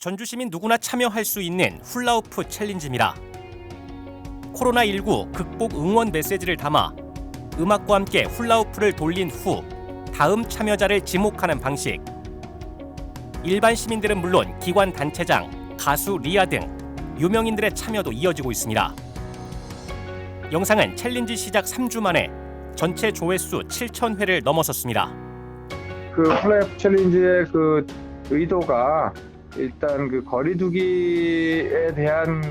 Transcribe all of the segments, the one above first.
전주 시민 누구나 참여할 수 있는 훌라후프 챌린지입니다. 코로나19 극복 응원 메시지를 담아 음악과 함께 훌라후프를 돌린 후 다음 참여자를 지목하는 방식. 일반 시민들은 물론 기관 단체장, 가수 리아 등 유명인들의 참여도 이어지고 있습니다. 영상은 챌린지 시작 3주 만에 전체 조회수 7,000회를 넘어섰습니다. 그 플라이프 챌린지의 그 의도가 일단 그 거리두기에 대한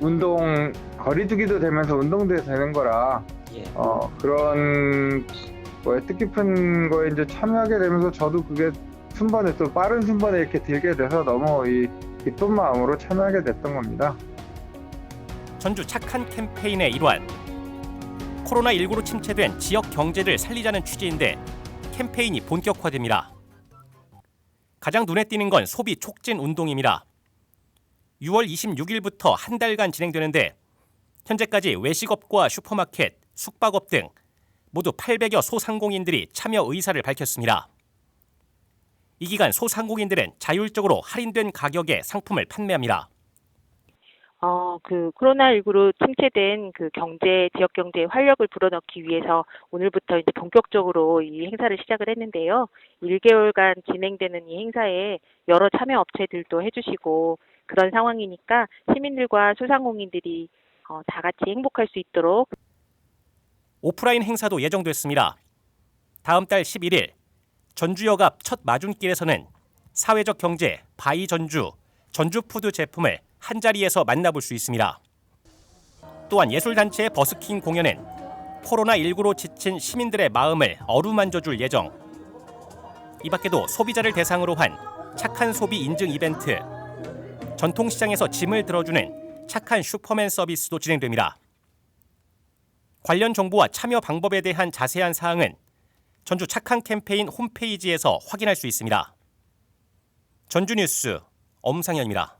운동 거리두기도 되면서 운동도 되는 거라 예. 어 그런 뭐 뜻깊은 거에 이제 참여하게 되면서 저도 그게 순번에 또 빠른 순번에 이렇게 들게 돼서 너무 이 기쁜 마음으로 참여하게 됐던 겁니다. 전주 착한 캠페인의 일환. 코로나19로 침체된 지역 경제를 살리자는 취지인데 캠페인이 본격화됩니다. 가장 눈에 띄는 건 소비 촉진 운동입니다. 6월 26일부터 한 달간 진행되는데 현재까지 외식업과 슈퍼마켓, 숙박업 등 모두 800여 소상공인들이 참여 의사를 밝혔습니다. 이 기간 소상공인들은 자율적으로 할인된 가격에 상품을 판매합니다. 어, 그 코로나19로 침체된 그 경제, 지역 경제에 활력을 불어넣기 위해서 오늘부터 이제 본격적으로 이 행사를 시작을 했는데요. 1개월간 진행되는 이 행사에 여러 참여 업체들도 해주시고 그런 상황이니까 시민들과 소상공인들이 어, 다 같이 행복할 수 있도록 오프라인 행사도 예정됐습니다. 다음 달 11일 전주역 앞 첫 마준길에서는 사회적 경제 바이 전주 전주 푸드 제품을 한 자리에서 만나볼 수 있습니다. 또한 예술단체의 버스킹 공연은 코로나19로 지친 시민들의 마음을 어루만져줄 예정. 이 밖에도 소비자를 대상으로 한 착한 소비 인증 이벤트, 전통시장에서 짐을 들어주는 착한 슈퍼맨 서비스도 진행됩니다. 관련 정보와 참여 방법에 대한 자세한 사항은 전주 착한 캠페인 홈페이지에서 확인할 수 있습니다. 전주 뉴스 엄상현입니다.